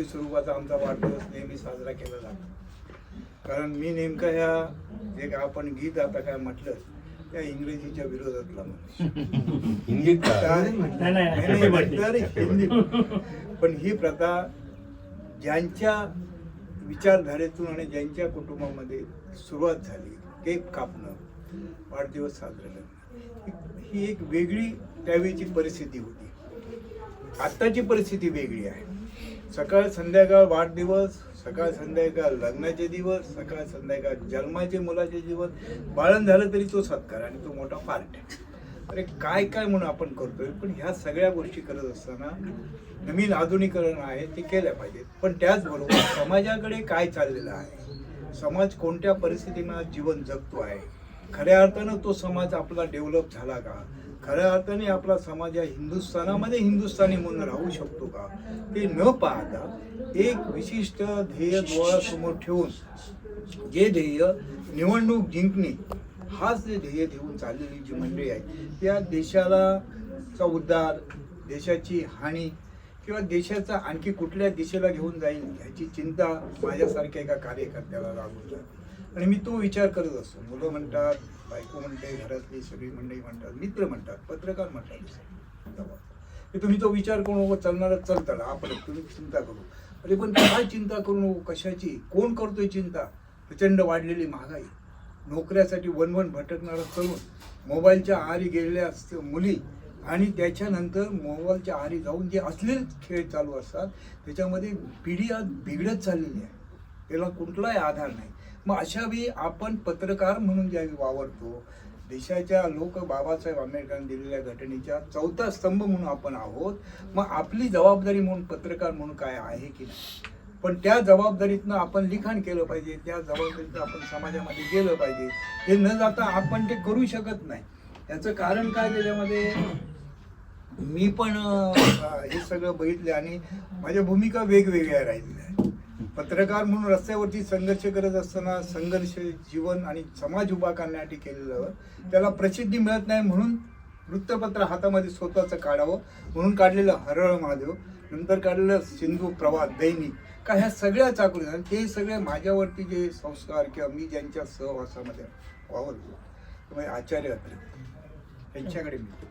घरगुती स्वरूपाचा आमचा वाढदिवस नेहमी साजरा केला जातो. कारण मी नेमकं ह्या जे काय आपण गीत आता काय म्हटलं त्या इंग्रजीच्या विरोधातला हिंदी. पण ही प्रथा ज्यांच्या विचारधारेतून आणि ज्यांच्या कुटुंबामध्ये सुरुवात झाली केक कापणं वाढदिवस साजरा करणं ही एक वेगळी त्यावेळीची परिस्थिती होती. आत्ताची परिस्थिती वेगळी आहे. सकाळ संध्याकाळ वाढदिवस सकाळ संध्याकाळ लग्नाचे दिवस सकाळ संध्याकाळ जन्माचे मुलाचे दिवस. बाळण झालं तरी तो सत्कार आणि तो मोठा पार्ट. आहे अरे काय काय म्हणून आपण करतोय? पण ह्या सगळ्या गोष्टी करत असताना नवीन आधुनिकरण आहे ते केल्या पाहिजेत पण त्याचबरोबर समाजाकडे काय चाललेलं आहे? समाज कोणत्या परिस्थितीनं जीवन जगतो आहे? खऱ्या अर्थानं तो समाज आपला डेव्हलप झाला का? खऱ्या अर्थाने आपला समाज या हिंदुस्थानामध्ये हिंदुस्थानी म्हणून राहू शकतो का? ते न पाहता एक विशिष्ट ध्येय डोळ्यासमोर ठेवून जे ध्येय निवडणूक जिंकणे हाच जे ध्येय ठेवून चाललेली जी मंडळी आहे त्या देशाला चा उद्धार देशाची हानी किंवा देशाचा आणखी कुठल्या दिशेला घेऊन जाईल ह्याची चिंता माझ्यासारख्या एका कार्यकर्त्याला लागून जाते. आणि मी तो विचार करत असतो. मुलं म्हणतात बायको म्हणते घरातली सगळी मंडळी म्हणतात मित्र म्हणतात पत्रकार म्हणतात. की तुम्ही तो विचार करू नको चालणार चालताना आपण तुम्ही चिंता करू. अरे पण काय चिंता करू नको कशाची? कोण करतोय चिंता? प्रचंड वाढलेली महागाई. नोकऱ्यासाठी वन वन भटकणारा तरुण मोबाईलच्या आहारी गेलेल्या मुली आणि त्याच्यानंतर मोबाईलच्या आहारी जाऊन जे असलेले खेळ चालू असतात त्याच्यामध्ये पिढी आज बिघडत चाललेली आहे. त्याला कुठलाही आधार नाही. मग अशा वेळी आपण पत्रकार म्हणून ज्यावेळी वावरतो देशाच्या लोक बाबासाहेब आंबेडकरांनी दिलेल्या घटनेच्या चौथा स्तंभ म्हणून आपण आहोत. मग आपली जबाबदारी म्हणून पत्रकार म्हणून काय आहे की नाही? पण त्या जबाबदारीतनं आपण लिखाण केलं पाहिजे त्या जबाबदारीतनं आपण समाजामध्ये गेलं पाहिजे. हे न जाता आपण ते करू शकत नाही. याचं कारण काय त्याच्यामध्ये? मी पण हे सगळं बघितलं आणि माझ्या भूमिका वेगवेगळ्या राहिलेल्या पत्रकार म्हणून रस्त्यावरती संघर्ष करत असताना संघर्ष जीवन आणि समाज उभा करण्यासाठी केलेलं त्याला प्रसिद्धी मिळत नाही म्हणून वृत्तपत्र हातामध्ये स्वतःचं काढावं म्हणून काढलेलं हरळ महादेव नंतर काढलेलं सिंधू प्रवाद दैनिक का ह्या सगळ्या चाकरी आणि ते सगळे माझ्यावरती जे संस्कार किंवा मी ज्यांच्या सहवासामध्ये वावरतो त्यामुळे म्हणजे आचार्य अत्रे त्यांच्याकडे मी.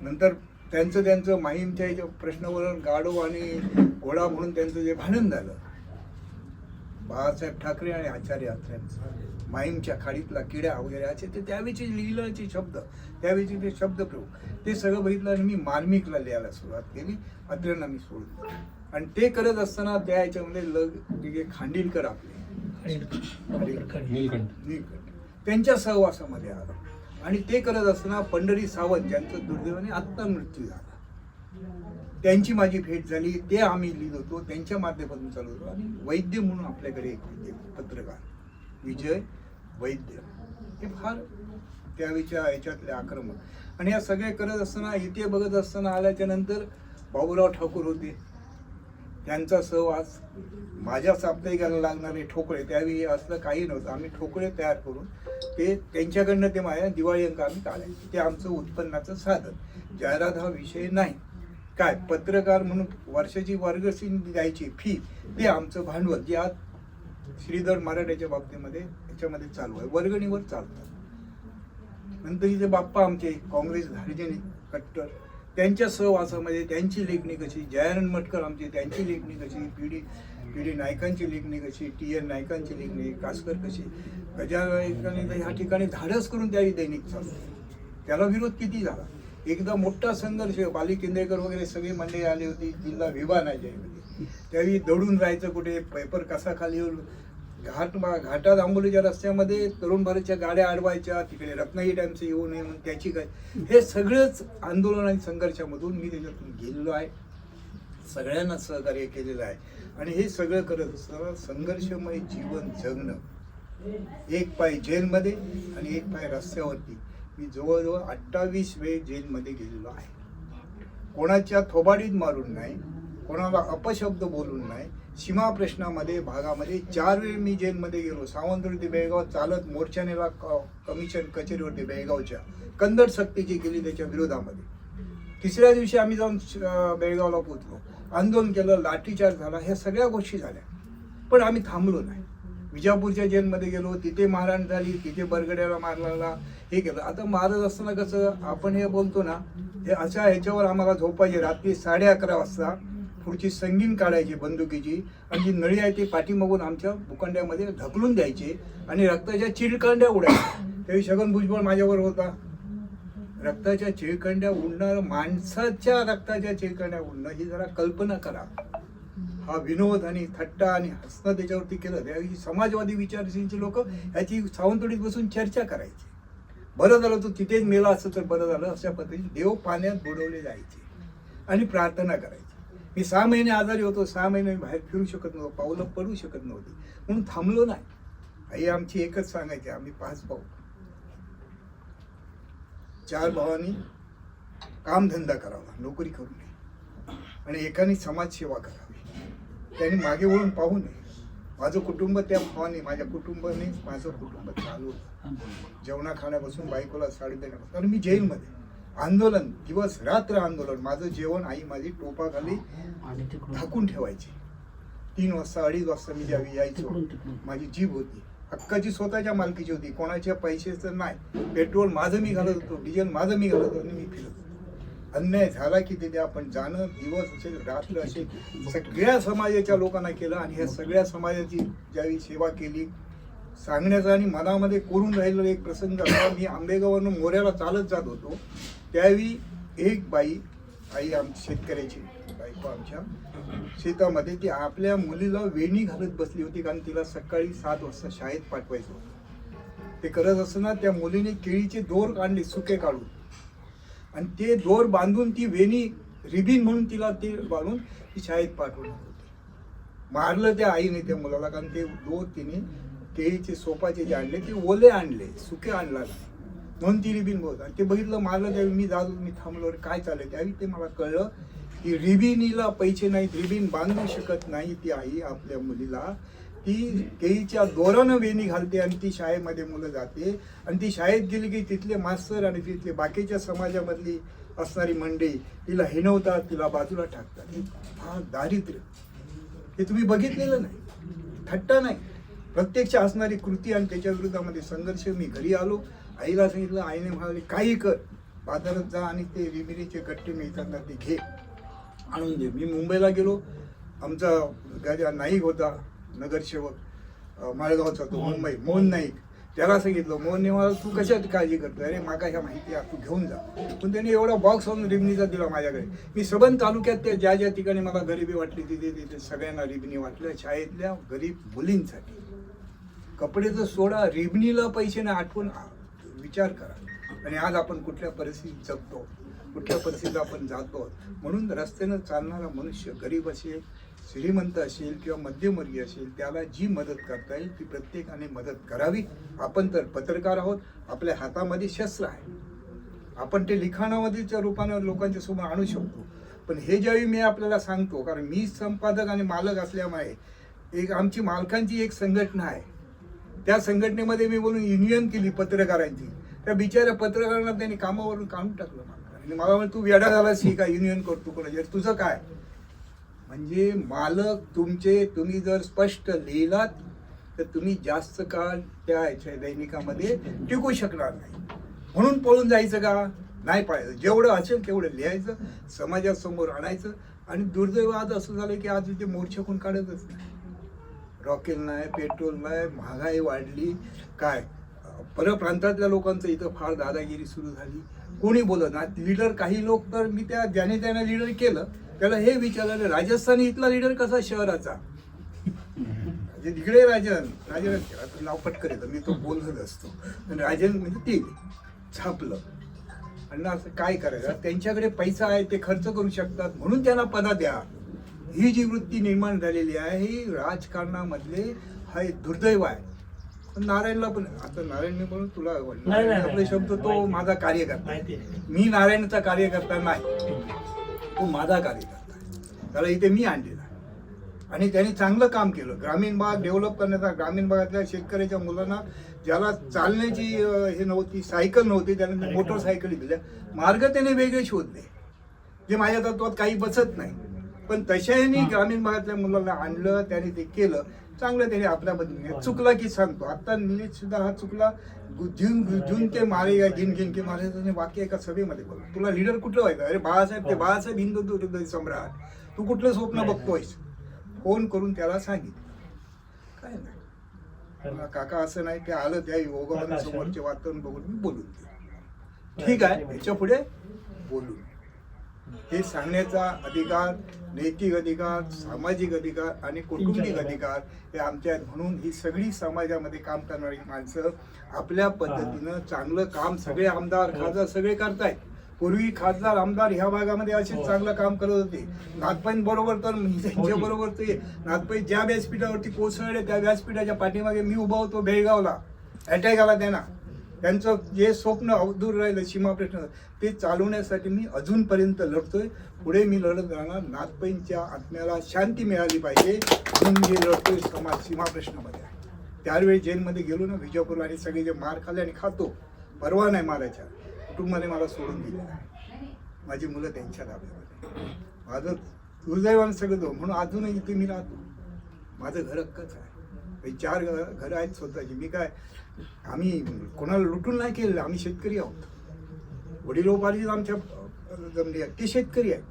नंतर त्यांचं त्यांचं माहीमच्या याच्या प्रश्नावरून गाडो आणि घोडा म्हणून त्यांचं जे भांडण झालं बाळासाहेब ठाकरे आणि आचार्य अत्र्यांचं माहीमच्या खाडीतला किड्या वगैरे असे ते त्यावेळीचे लिहिल्याचे शब्द त्यावेळीचे ते शब्द प्रयोग. ते सगळं बघितलं आणि मी मार्मिकला लिहायला सुरुवात केली अत्र्यांना मी सोडलं आणि ते करत असताना त्या याच्यामध्ये लग खांडीलकर आपले. नीलकंठ. त्यांच्या सहवासामध्ये आलो. आणि ते करत असताना पंढरी सावंत ज्यांचं दुर्दैवाने आत्ता मृत्यू झाला. त्यांची माझी भेट झाली ते आम्ही लिहित होतो त्यांच्या माध्यमातून चालू होतो. आणि वैद्य म्हणून आपल्याकडे एक पत्रकार विजय वैद्य. हे फार त्यावेळीच्या ह्याच्यातले आक्रमक. आणि या सगळे करत असताना इथे बघत असताना आल्याच्यानंतर बाबूराव ठाकूर होते. त्यांचा सहवास माझ्या साप्ताहिकाला लागणारे ठोकळे त्यावेळी असलं काही नव्हतं. आम्ही ठोकळे तयार करून ते त्यांच्याकडनं ते माझ्या दिवाळी अंक आम्ही काढायचे ते आमचं उत्पन्नाचं साधन. जाहिरात हा विषय नाही. काय पत्रकार म्हणून वर्षाची वर्गशी द्यायची फी ते आमचं भांडवल जे आज श्रीधर मराठ्याच्या बाबतीमध्ये याच्यामध्ये चालू आहे. वर्गणीवर चालतात नंतर इथे बाप्पा आमचे काँग्रेस धार्जनिक कट्टर त्यांच्या सहवासामध्ये त्यांची लेखणी कशी जयानंद मटकर आमची त्यांची लेखणी कशी पी डी पी डी नायकांची लेखणी कशी टी एन नायकांची लेखणी कासकर कशी गजानायकांनी ह्या ठिकाणी धाडस करून त्याही दैनिक चालू त्याला विरोध किती झाला? एकदा मोठा संघर्ष बाली केंद्रेकर वगैरे सगळी मंडळी आली होती जिल्हा विभाग आहे त्यावेळी दडून जायचं कुठे पेपर कसा खाली येऊन घाट घाटात आंबोलीच्या रस्त्यामध्ये तरुण भारतच्या गाड्या अडवायच्या तिकडे रत्नागिरी टाईमचं येऊ नये म्हणून त्याची काय. हे सगळंच आंदोलन आणि संघर्षामधून मी त्याच्यातून गेलेलो आहे. सगळ्यांना सहकार्य केलेलं आहे. आणि हे सगळं करत असताना संघर्षमय जीवन जगणं. एक पाय जेलमध्ये आणि एक पाय रस्त्यावरती. मी जवळजवळ अठ्ठावीस वेळ जेलमध्ये गेलेलो आहे. कोणाच्या थोबाडीत मारून नाही कोणाला अपशब्द बोलून नाही सीमा प्रश्नामध्ये भागामध्ये चार वेळ मी जेलमध्ये गेलो. सावंतवाडी ते बेळगाव चालत मोर्चानेला क- कमिशन कचेरीवरती बेळगावच्या कंदड सक्तीची केली त्याच्या विरोधामध्ये. तिसऱ्या दिवशी आम्ही जाऊन बेळगावला पोचलो आंदोलन केलं लाठीचार्ज झाला ह्या सगळ्या गोष्टी झाल्या. पण आम्ही थांबलो नाही. विजापूरच्या जेलमध्ये गेलो तिथे मारहाण झाली तिथे बरगड्याला मारला हे केलं आता मारत असताना कसं आपण हे बोलतो ना हे अशा ह्याच्यावर आम्हाला झोपायची रात्री साडे अकरा वाजता पुढची संगीन काढायची बंदुकीची आणि जी नळी आहे ती पाठीमागून आमच्या भूखंड्यामध्ये ढकलून द्यायची आणि रक्ताच्या चिरकांड्या उडायच्या. त्यावेळी छगन भुजबळ माझ्यावर होता. रक्ताच्या चिळकंड्या उडणार माणसाच्या रक्ताच्या चिळकंड्या उडणं ही जरा कल्पना करा. हा विनोद आणि थट्टा आणि हसणं त्याच्यावरती केलं. त्यावेळी समाजवादी विचारशीलचे लोक ह्याची सावंतवाडीत बसून चर्चा करायची. बरं झालं तू तिथेच मेला असं तर बरं झालं अशा पद्धतीने देव पाण्यात बुडवले जायचे आणि प्रार्थना करायची. मी सहा महिने आजारी होतो सहा महिने मी बाहेर फिरू शकत नव्हतो पावलं पडू शकत नव्हती. म्हणून थांबलो नाही. आई आमची एकच सांगायची आम्ही पाच भाऊ. चार भावांनी कामधंदा करावा नोकरी करू नये. आणि एकाने समाजसेवा करावी. त्यांनी मागे वळून पाहू नये. माझं कुटुंब त्या भावाने माझ्या कुटुंबाने माझं कुटुंब चालवलं जेवणा खाण्यापासून बायकोला साडी देण्यापासून. कारण मी जेलमध्ये. आंदोलन दिवस रात्र आंदोलन. माझं जेवण आई माझी टोपाखाली झाकून ठेवायची. तीन वाजता अडीच वाजता मी ज्यावेळी यायचो माझी जीभ होती. हक्काची स्वतःच्या मालकीची होती. कोणाच्या पैशाचं नाही. पेट्रोल माझं मी घालत होतो. डिझेल माझं मी घालत होतो आणि मी फिरत होतो. अन्याय झाला की तिथे आपण जाणं दिवस असेल रात्र असेल सगळ्या समाजाच्या लोकांना केलं आणि ह्या सगळ्या समाजाची ज्यावेळी सेवा केली सांगण्याचा आणि मनामध्ये कोरून राहिलेला एक प्रसंग असा मी आंबेगाववरून मोऱ्याला चालत जात होतो. त्यावेळी एक बाई आई आमची शेतकऱ्याची बायको आमच्या शेतामध्ये ती आपल्या मुलीला वेणी घालत बसली होती कारण तिला सकाळी सात वाजता शाळेत पाठवायचं होतं. ते करत असताना त्या मुलीने केळीचे दोर काढले सुके काढून. आणि ते दोर बांधून ती वेणी रिबीन म्हणून तिला ते बांधून ती शाळेत पाठवणार होती. मारलं त्या आईने त्या मुलाला कारण ते दोर तिने केळीचे सोपाचे जे आणले ते ओले आणले सुके आणला म्हणून ती रिबीन बोलत आणि ते बघितलं मारलं त्यावेळी मी जातो मी थांबलो काय चाललं त्यावेळी ते मला कळलं की रिबिनीला पैसे नाहीत रिबीन बांधू शकत नाही ती आई आपल्या मुलीला. ती केळीच्या दोरानं वेणी घालते आणि ती शाळेमध्ये मुलं जाते. आणि ती शाळेत गेली की तिथले मास्तर आणि तिथले बाकीच्या समाजामधली असणारी मंडळी तिला हिणवतात तिला बाजूला टाकतात. हे हा दारिद्र्य. हे तुम्ही बघितलेलं नाही. थट्टा नाही. प्रत्यक्ष असणारी कृती आणि त्याच्या विरोधामध्ये संघर्ष. मी घरी आलो. आईला सांगितलं आईने म्हणाले काही कर. बाजारात जा आणि ते रिमिरीचे गट्टे मिळताना ते घे. आणून दे. मी मुंबईला गेलो. आमचा गाजा नाईक होता. नगरसेवक माळगावचा तो मुंबई मोहन नाईक त्याला सांगितलं मोहनने मला तू कशात काळजी करतो अरे माका ह्या माहिती आहे तू घेऊन जा. पण त्याने एवढा बॉक्स आणून रिबनीचा दिला माझ्याकडे. मी सबंध तालुक्यात त्या ज्या ज्या ठिकाणी मला गरिबी वाटली तिथे तिथे सगळ्यांना रिबनी वाटल्या शाळेतल्या गरीब मुलींसाठी. कपडेचं सोडा रिबनीला पैसे नाही आठवून विचार करा. आणि आज आपण कुठल्या परिस्थितीत जगतो? कुठल्या परिस्थितीत आपण जातो म्हणून रस्त्यानं चालणारा मनुष्य गरीब असेल श्रीमंत असेल किंवा मध्यमवर्गीय असेल त्याला जी मदत करता येईल ती प्रत्येकाने मदत करावी. आपण तर पत्रकार आहोत आपल्या हातामध्ये शस्त्र आहे. आपण ते लिखाणामध्येच्या रूपानं लोकांच्या समोर आणू शकतो. पण हे ज्यावेळी मी आपल्याला सांगतो कारण मी संपादक आणि मालक असल्यामुळे एक आमची मालकांची एक संघटना आहे. त्या संघटनेमध्ये मी बोलून युनियन केली पत्रकारांची. त्या बिचाऱ्या पत्रकारांना त्यांनी कामावरून काढून टाकलं मला आणि मला म्हणे तू वेडा झालास ही का? युनियन करतो कोणाची? तुझं काय? म्हणजे मालक तुमचे तुम्ही जर स्पष्ट लिहिलात तर तुम्ही जास्त काळ त्या दैनिकामध्ये टिकू शकणार नाही. म्हणून पळून जायचं का? नाही पाळायचं. जेवढं असेल तेवढं लिहायचं समाजासमोर आणायचं आणि दुर्दैव आज असं झालं की आज ते मोर्चा कोण काढतच नाही. रॉकेल नाही पेट्रोल नाही महागाई वाढली. काय? परप्रांतातल्या लोकांचं इथं फार दादागिरी सुरू झाली. कोणी बोलत नाही. लिडर काही लोक तर मी त्या ज्याने त्याने लिडर केलं त्याला हे विचारलं राजस्थानी इथला लिडर कसा शहराचा? तिकडे राजन. राजन नाव पटकन येतं मी तो बोलत असतो. राजन म्हणजे ते छापलं. आणि असं काय करायचं? त्यांच्याकडे पैसा आहे ते खर्च करू शकतात म्हणून त्यांना पदा द्या. ही जी वृत्ती निर्माण झालेली आहे ही राजकारणामधले हा एक दुर्दैव आहे. पण नारायणला पण आता नारायणने म्हणून तुला आपले. शब्द तो. माझा कार्यकर्ता. मी नारायणचा कार्यकर्ता नाही. तो माझा कार्यकर्ता आहे. त्याला इथे मी आणलेला आणि त्यांनी चांगलं काम केलं. ग्रामीण भाग डेव्हलप करण्याचा ग्रामीण भागातल्या शेतकऱ्याच्या मुलांना ज्याला चालण्याची हे नव्हती सायकल नव्हती त्याने मोटरसायकली दिल्या. मार्ग त्याने वेगळे शोधले. जे माझ्या तत्वात काही बसत नाही. पण तशाही ग्रामीण भागातल्या मुलांना आणलं त्याने ते केलं. चांगलं त्याने आपल्या पद्धतीने चुकला की सांगतो. आता निलेश सुद्धा हा चुकला. गुजून गुजून ते मारे या गिन गिन के मारे त्याने वाक्य एका सभेमध्ये बोलला तुला लीडर कुठलं व्हायचं? अरे बाळासाहेब ते बाळासाहेब हिंदू हृदय सम्राट. तू कुठलं स्वप्न बघतोयस? फोन करून त्याला सांगितलं. काय नाही. काका असं नाही ते आलं त्या योगामध्ये समोरचे वातावरण बघून मी बोलून ठीक आहे. याच्यापुढे बोलू हे सांगण्याचा अधिकार नैतिक अधिकार सामाजिक अधिकार आणि कौटुंबिक अधिकार हे आमच्या आहेत. म्हणून ही सगळी समाजामध्ये काम करणारी माणसं आपल्या पद्धतीनं चांगलं काम सगळे आमदार खासदार सगळे करतायत. पूर्वी खासदार आमदार ह्या भागामध्ये असेच चांगलं काम करत होते. नागपैन बरोबर तर त्यांच्या बरोबर ते नागपैन ज्या व्यासपीठावरती कोसळले त्या व्यासपीठाच्या पाठीमागे मी उभा होतो बेळगावला. अटॅक आला त्यांना. त्यांचं जे स्वप्न अवधूर राहिलं सीमाप्रश्न ते चालवण्यासाठी मी अजूनपर्यंत लढतोय. पुढे मी लढत राहणार. नागपैनच्या आत्म्याला शांती मिळाली पाहिजे. म्हणून मी लढतोय समाज सीमाप्रश्नामध्ये त्यावेळी जेलमध्ये गेलो ना विजापूरला आणि सगळे जे मार खाल्ले आणि खातो. परवा नाही मारायच्या कुटुंबाने मला सोडून दिलेलं आहे माझी मुलं त्यांच्या ताब्यामध्ये. माझं दुर्दैवानं सगळं दो म्हणून अजूनही इथे मी राहतो. माझं घर हक्कच आहे. चार घर घरं आहेत स्वतःची. मी काय आम्ही कोणाला लुटून नाही केलेलं आम्ही शेतकरी आहोत. वडिलोपार्जित आमच्या जमली आहे. ते शेतकरी आहे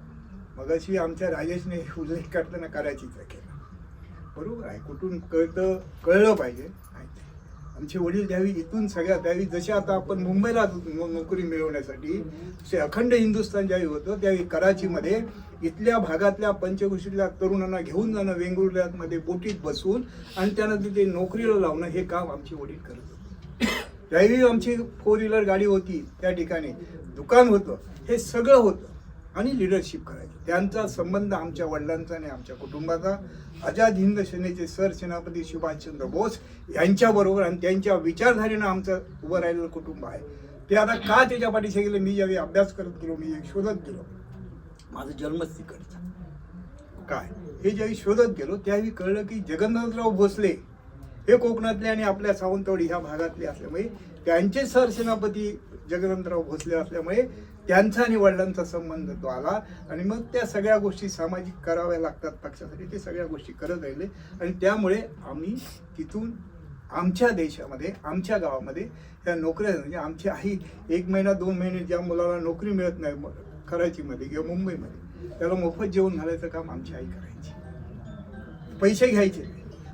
मग अशी आमच्या राजेशने उल्लेख करताना करायचीच केला. बरोबर आहे. कुठून कळतं कळलं पाहिजे. आमचे वडील द्यावी इथून सगळ्या द्यावी. जसे आता आपण मुंबईला जातो नोकरी मिळवण्यासाठी तसे अखंड हिंदुस्थान ज्यावेळी होतं त्यावेळी कराचीमध्ये इथल्या भागातल्या पंचकृषीतल्या तरुणांना घेऊन जाणं वेंगुर्ल्यामध्ये बोटीत बसून आणि त्यांना तिथे नोकरीला लावणं हे काम आमचे वडील करत होते. त्यावेळी आमची फोर व्हीलर गाडी होती त्या ठिकाणी. दुकान होतं. हे सगळं होतं. आणि लिडरशिप करायची. त्यांचा संबंध आमच्या वडिलांचा आणि आमच्या कुटुंबाचा. आझाद हिंद सेनेचे सरसेनापती सुभाषचंद्र बोस यांच्याबरोबर आणि त्यांच्या विचारधारेनं आमचं उभं राहिलेलं कुटुंब आहे. ते आता का त्याच्या पाठीशी गेले? मी ज्यावेळी अभ्यास करत गेलो मी शोधत गेलो. माझं जन्मच तिकडचा. काय? हे ज्यावेळी शोधत गेलो त्यावेळी कळलं की जगन्नाथराव भोसले हे कोकणातले आणि आपल्या सावंतवाडी ह्या भागातले असल्यामुळे त्यांचे सरसेनापती जगनंतराव भोसले असल्यामुळे त्यांचा आणि वडिलांचा संबंध तो आला. आणि मग त्या सगळ्या गोष्टी सामाजिक कराव्या लागतात पक्षासाठी ते सगळ्या गोष्टी करत राहिले. आणि त्यामुळे आम्ही तिथून आमच्या देशामध्ये आमच्या गावामध्ये त्या नोकऱ्या म्हणजे आमची आई एक महिना दोन महिने ज्या मुलाला नोकरी मिळत नाही कराचीमध्ये किंवा मुंबईमध्ये त्याला मोफत जेवण घालायचं काम आमची आई करायची. पैसे घ्यायचे.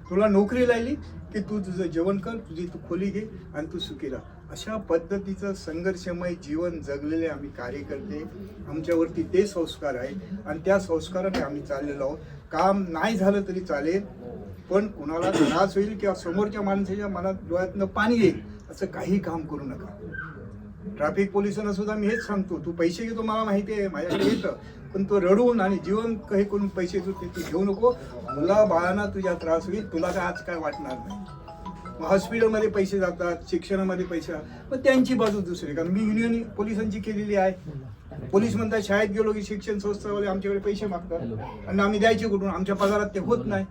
तुला नोकरी लागली की तू तुझं जेवण कर तुझी तू खोली घे आणि तू सुखी राहा. अशा पद्धतीचं संघर्षमय जीवन जगलेले आम्ही कार्यकर्ते. आमच्यावरती ते संस्कार आहे आणि त्या संस्काराने आम्ही चाललेलो आहोत. काम नाही झालं तरी चालेल पण कुणाला त्रास होईल किंवा समोरच्या माणसाच्या मनात डोळ्यातनं पाणी येईल असं काही काम करू नका. ट्रॅफिक पोलिसांना सुद्धा मी हेच सांगतो तू पैसे घेतो मला माहिती आहे माझ्याकडे येतं पण तो रडून आणि जीवन हे करून पैसे तू ते तू घेऊ नको. मुला बाळांना तुझ्या त्रास होईल तुला काय आज काय वाटणार नाही. मग हॉस्पिटलमध्ये पैसे जातात शिक्षणामध्ये पैसे. पण त्यांची बाजू दुसरी कारण मी युनियन पोलिसांची केलेली आहे. पोलीस म्हणतात शाळेत गेलो की शिक्षण संस्थावाले आमच्याकडे पैसे मागतात आणि आम्ही द्यायचे कुठून? आमच्या पगारात ते होत नाही.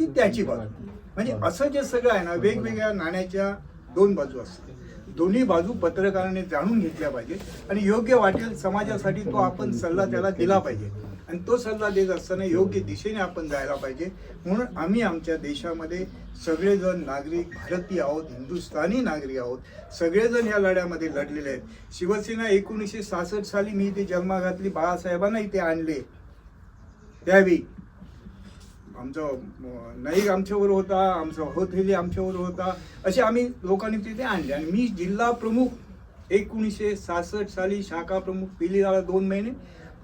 ही त्याची बाजू. म्हणजे असं जे सगळं आहे ना वेगवेगळ्या नाण्याच्या दोन बाजू असतात. दोन्ही बाजू पत्रकाराने जाणून घेतल्या पाहिजेत आणि योग्य वाटेल समाजासाठी तो आपण सल्ला त्याला दिला पाहिजे. आणि तो सल्ला देत असताना योग्य दिशेने आपण जायला पाहिजे. म्हणून आम्ही आमच्या देशामध्ये सगळेजण नागरिक भारतीय आहोत हिंदुस्थानी नागरिक आहोत. सगळेजण या लढ्यामध्ये लढलेले आहेत. शिवसेना एकोणीसशे सहासष्ट साली मी इथे जन्मा घातली बाळासाहेबांना इथे आणले. त्यावेळी आमचा अं, नाईक आमच्यावर होता आमचा हथेली आमच्यावर होता असे आम्ही लोकांनी तिथे आणले. आणि मी जिल्हा प्रमुख एकोणीसशे सहासष्ट साली शाखा प्रमुख पिली झाला दोन महिने.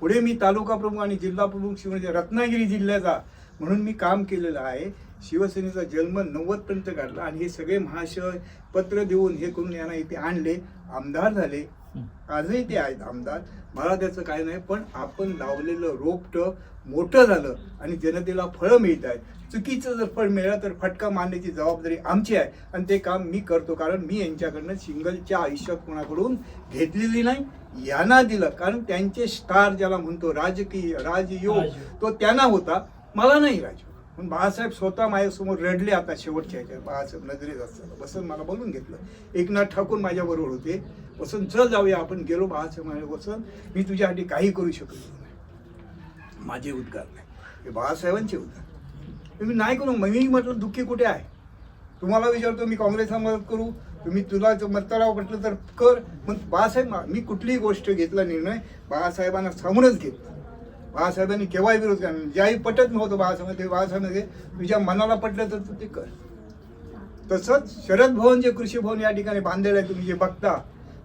पुढे मी तालुका प्रमुख आणि जिल्हा प्रमुख शिवसेना रत्नागिरी जिल्ह्याचा म्हणून मी काम केलेलं आहे. शिवसेनेचा जन्म नव्वदपर्यंत काढला आणि हे सगळे महाशय पत्र देऊन हे करून यांना इथे आणले. आमदार झाले. आजही ते आहेत आमदार. मला त्याचं काय नाही पण आपण लावलेलं रोपटं मोठं झालं आणि जनतेला फळं मिळत आहेत. चुकीचं जर फळ मिळालं तर फटका मारण्याची जबाबदारी आमची आहे. आणि ते काम मी करतो कारण मी यांच्याकडनं सिंगलच्या आयुष्यात कोणाकडून घेतलेली नाही यांना दिलं. कारण त्यांचे स्टार ज्याला म्हणतो राजकीय राजयोग राजयोग. तो त्यांना होता. मला नाही राजू पण बाळासाहेब स्वतः माझ्यासमोर रडले आता शेवटच्या ह्याच्यात. बाळासाहेब नजरेत असताना. बसून मला बोलून घेतलं. एकनाथ ठाकूर माझ्याबरोबर होते. बसून चल जाऊया आपण. गेलो बाळासाहेब माझ्या बसून मी तुझ्यासाठी काही करू शकलो नाही. माझे उद्गार नाही. हे बाळासाहेबांचे उद्गार. मी नाही करू. मग मी म्हटलं दुःखी कुठे आहे? तुम्हाला विचारतो मी काँग्रेसला मदत करू. तुम्ही तुला जर म्हटलं तर कर. मग बाळासाहेब मा- मी कुठलीही गोष्ट घेतला निर्णय बाळासाहेबांना सांगूनच घेतला. बाळासाहेबांनी केव्हाही विरोध केला. ज्याही पटत नव्हतं बाळासाहेब ते बाळासाहेब म्हणाले, तुझ्या मनाला पटलं तर तू ते कर. तसंच शरद भवन जे कृषी भवन या ठिकाणी बांधलेलं आहे तुम्ही जे बघता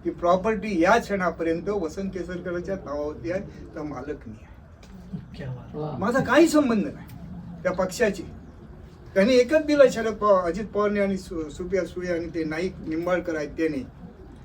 की प्रॉपर्टी या क्षणापर्यंत वसंत केसरकरच्या नावावरती आहे तर मालक नाही आहे. क्या बात. माझा काही संबंध नाही. त्या पक्षाची. त्यांनी एकच दिलं शरद पवार अजित पवारने आणि सु- सुप्रिया सुळे आणि ते नाईक निंबाळकर आहेत त्यांनी.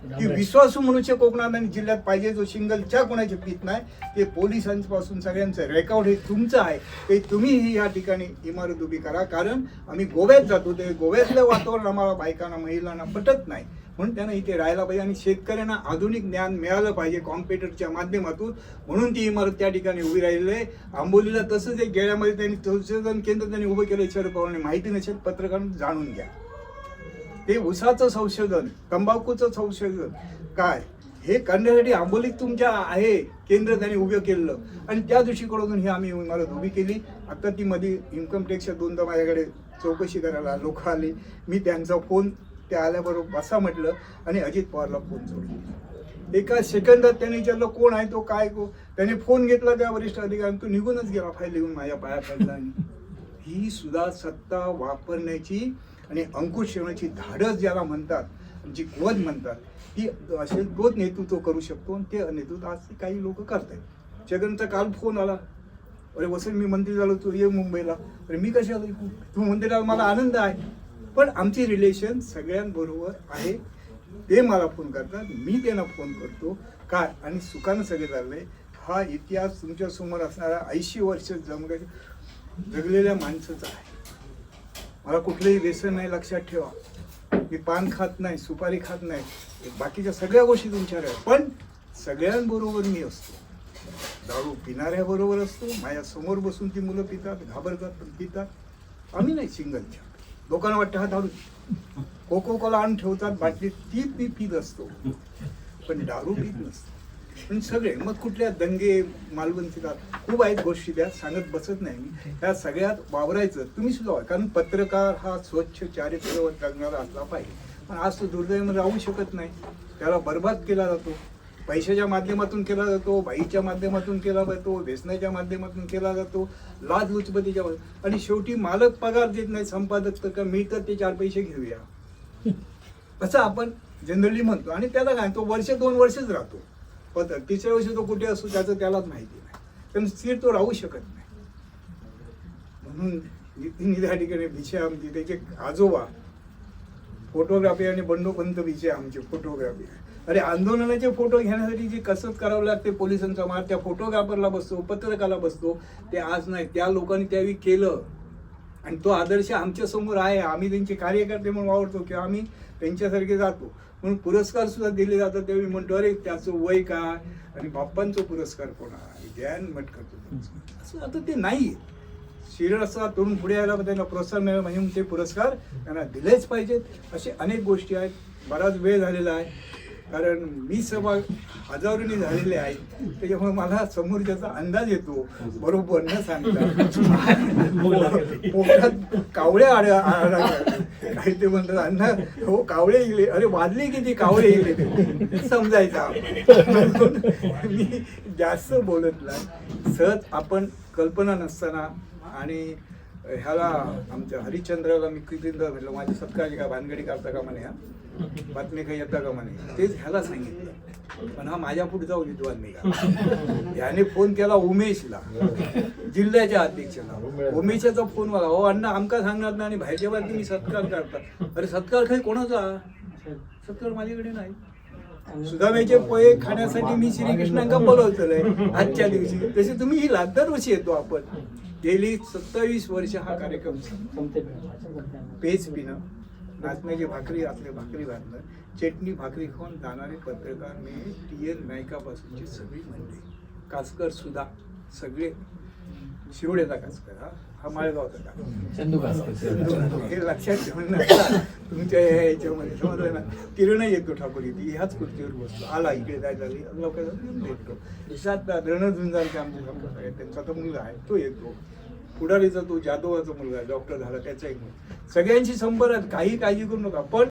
की विश्वासू मनुष्य कोकणात आणि जिल्ह्यात पाहिजे जो सिंगलच्या कोणाचे पीत नाही ते पोलिसांपासून सगळ्यांचं रेकॉर्ड हे तुमचं आहे. ते तुम्हीही या ठिकाणी इमारत उभी करा. कारण आम्ही गोव्यात जातो ते गोव्यातलं वातावरण आम्हाला बायकांना महिलांना पटत नाही. म्हणून त्यांना इथे राहायला पाहिजे आणि शेतकऱ्यांना आधुनिक ज्ञान मिळालं पाहिजे कॉम्प्युटरच्या माध्यमातून. म्हणून ती इमारत त्या ठिकाणी उभी राहिलेली आहे. आंबोलीला तसंच एक गेल्यामध्ये त्यांनी संशोधन केंद्र त्यांनी उभं केलं शरद पवारांनी माहिती नसेल पत्रकार जाणून घ्या. ते उसाचं संशोधन तंबाखूचं संशोधन काय? हे करण्यासाठी आंबोलीत तुमच्या आहे केंद्र त्यांनी उभं केलेलं. आणि त्या दृष्टिकोनातून ही आम्ही इमारत उभी केली. आता ती मध्ये इन्कम टॅक्सच्या दोनदा माझ्याकडे चौकशी करायला लोक आले. मी त्यांचा फोन ते आल्याबरोबर असा म्हटलं आणि अजित पवारला फोन जोडला एका सेकंदात त्याने विचारलं कोण आहे तो? काय को? त्याने फोन घेतला त्या वरिष्ठ अधिकाऱ्यांनी तो निघूनच गेला फाईल घेऊन माझ्या पाया पडला. आणि ही सुद्धा सत्ता वापरण्याची आणि अंकुश ठेवण्याची धाडस ज्याला म्हणतात जी क्वद म्हणतात ती असे तोच नेतृत्व करू शकतो आणि ते नेतृत्व आज ते काही लोक करत आहेत छगनचा काल फोन आला. अरे वसंत मी मंत्री झालो तू ये मुंबईला. अरे मी कशा तू मंत्री मला आनंद आहे. पण आमची रिलेशन सगळ्यांबरोबर आहे. ते मला फोन करतात मी त्यांना फोन करतो. काय? आणि सुखानं सगळे चाललंय हा इतिहास तुमच्यासमोर असणारा ऐंशी वर्ष जमग जगलेल्या माणसाचा आहे. मला कुठलंही व्यसन नाही लक्षात ठेवा. मी पान खात नाही सुपारी खात नाही. बाकीच्या सगळ्या गोष्टी तुमच्याकडे आहेत पण सगळ्यांबरोबर मी असतो. दारू पिणाऱ्याबरोबर असतो. माझ्यासमोर बसून ती मुलं पितात घाबरतात पण पितात. आम्ही नाही सिंगलच्या लोकांना वाटतं हा दारू कोको कोला आणून ठेवतात बाटलीत ती पी पित असतो. पण दारू पित नसतो. पण सगळे मग कुठल्या दंगे मालवण पितात खूप आहेत गोष्टी त्या सांगत बसत नाही मी. त्या सगळ्यात वावरायचं तुम्ही सुद्धा. कारण पत्रकार हा स्वच्छ चारित्र्यवर जगणारा असला पाहिजे. पण आज तो दुर्दैवामध्ये राहू शकत नाही. त्याला बर्बाद केला जातो. पैशाच्या माध्यमातून केला जातो बाईच्या माध्यमातून केला जातो व्यसनाच्या माध्यमातून केला जातो लाच लुचपतीच्या. आणि शेवटी मालक पगार देत नाही संपादक तर का मिळतात ते चार पैसे घेऊया. असं आपण जनरली म्हणतो. आणि त्याला काय तो वर्ष दोन वर्षच राहतो. पण तिसऱ्या वर्षी तो कुठे असतो त्याचं त्यालाच माहिती नाही. पण स्थिर तो राहू शकत नाही. म्हणून त्या ठिकाणी विषय आमची त्याचे आजोबा फोटोग्राफी आणि बंडोपंत विषय आमचे फोटोग्राफी. अरे आंदोलनाचे फोटो घेण्यासाठी जी कसरत करावं लागते पोलिसांचा मार त्या फोटोग्राफरला बसतो पत्रकाला बसतो ते आज नाही त्या लोकांनी त्यावेळी केलं. आणि तो आदर्श आमच्यासमोर आहे आम्ही त्यांचे कार्यकर्ते म्हणून वावरतो किंवा आम्ही त्यांच्यासारखे जातो. म्हणून पुरस्कार सुद्धा दिले जातात. त्यावेळी म्हणतो अरे त्याचं वय काय? आणि बाप्पांचा पुरस्कार कोणा ध्यान मटकरतो असं आता ते नाही शिरड असा तरुण पुढे यायला त्यांना प्रोत्साहन मिळालं म्हणजे ते पुरस्कार त्यांना दिलेच पाहिजेत. असे अनेक गोष्टी आहेत. बराच वेळ झालेला आहे. कारण मी सभा हजारोनी झालेले आहेत. त्याच्यामुळे मला समोरच्याचा अंदाज येतो बरोबर न सांगता. पोटात कावळे आड काही ते म्हणतात अण्णा हो कावळे गेले अरे वाजले किती कावळे गेले ते मी जास्त बोलत नाही. सहज आपण कल्पना नसताना आणि ह्याला आमच्या हरिश्चंद्राला मी कितींदा म्हटलं माझ्या सत्काराची का भानगडी करता का म्हणे हा? बातमी काही येता का म्हणे? तेच ह्याला सांगितलं. पण हा माझ्या पुढचा विद्वान नाही याने फोन केला उमेशला जिल्ह्याच्या अध्यक्षाला. उमेशाचा फोन मला हो अण्णा आमका सांगणार नाही आणि बाहेरच्या बाहेर तुम्ही सत्कार करता. अरे सत्कार काही कोणाचा? सत्कार माझ्याकडे नाही. सुदामेचे पोहे खाण्यासाठी मी श्रीकृष्णांका बोलवतलंय आजच्या दिवशी. तसे तुम्ही ही लागदार वर्षी येतो आपण. गेली सत्तावीस वर्ष हा कार्यक्रम. पेज पिणं नाचण्याची भाकरी आपले भाकरी घालणं चटणी भाकरी खाऊन जाणारे पत्रकार मी टी एन नायकापासूनची सगळी मंडळी कासकर सुद्धा सगळे शिरोड्याचा कासकर हा हा माळगावचा चंदू कासकर हे लक्षात ठेवून नका तुमच्या याच्यामध्ये समजलं ना किरण येतो ठाकूर इथे ह्याच खुर्चीवर बसतो आला इकडे काय झाली लोकांना येऊन भेटतो दिसात रणझुंजारचे आमचे संपर्क आहे त्यांचा तो मुलगा आहे तो येतो पुढारीचा तो जाधवाचा मुलगा आहे डॉक्टर झाला त्याचा एक मुलगा सगळ्यांशी संपर्क काही काळजी करू नका पण